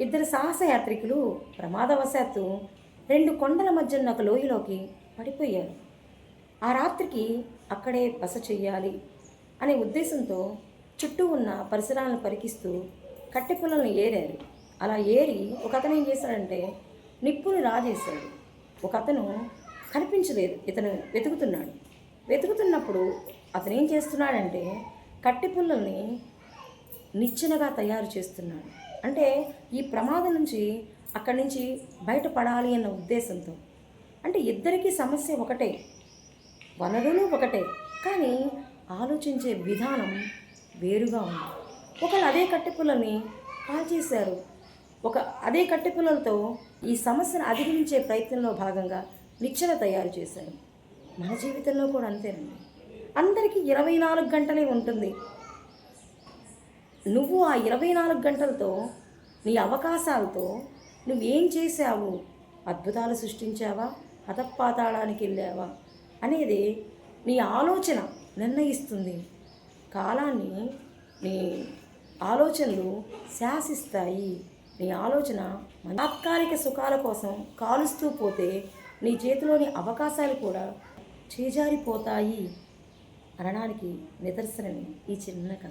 ఇద్దరు సాహసయాత్రికులు ప్రమాదవశాత్తు రెండు కొండల మధ్య ఉన్న ఒక లోయలోకి పడిపోయారు. ఆ రాత్రికి అక్కడే బస చెయ్యాలి అనే ఉద్దేశంతో చుట్టూ ఉన్న పరిసరాలను పరికిస్తూ కట్టె పుల్లలను ఏరారు. అలా ఏరి ఒక అతను ఏం చేశాడంటే నిప్పుని రాజేశాడు. ఒక అతను కనిపించలేదు. ఇతను వెతుకుతున్నాడు. వెతుకుతున్నప్పుడు అతను ఏం చేస్తున్నాడంటే కట్టె పుల్లల్ని నిచ్చెనగా తయారు చేస్తున్నాడు. అంటే ఈ ప్రమాదం నుంచి అక్కడి నుంచి బయటపడాలి అన్న ఉద్దేశంతో. అంటే ఇద్దరికీ సమస్య ఒకటే వనరులు ఒకటే కానీ ఆలోచించే విధానం వేరుగా ఉంది. ఒకళ్ళు అదే కట్టెపుల్లని కాల్చేశారు ఒక అదే కట్టెపుల్లలతో ఈ సమస్యను అధిగమించే ప్రయత్నంలో భాగంగా నిచ్చెన తయారు చేశారు. మన జీవితంలో కూడా అంతేనండి. అందరికీ ఇరవై నాలుగు గంటలే ఉంటుంది. నువ్వు ఆ ఇరవై నాలుగు గంటలతో నీ అవకాశాలతో నువ్వేం చేశావు? అద్భుతాలు సృష్టించావా? హతపాతాళానికి వెళ్ళావా? అనేది నీ ఆలోచన నిర్ణయిస్తుంది. కాలాన్ని నీ ఆలోచనలు శాసిస్తాయి. నీ ఆలోచన తాత్కాలిక సుఖాల కోసం కాలుస్తూ పోతే నీ చేతిలోని అవకాశాలు కూడా చేజారిపోతాయి. అనడానికి నిదర్శనమే ఈ చిన్న కథ.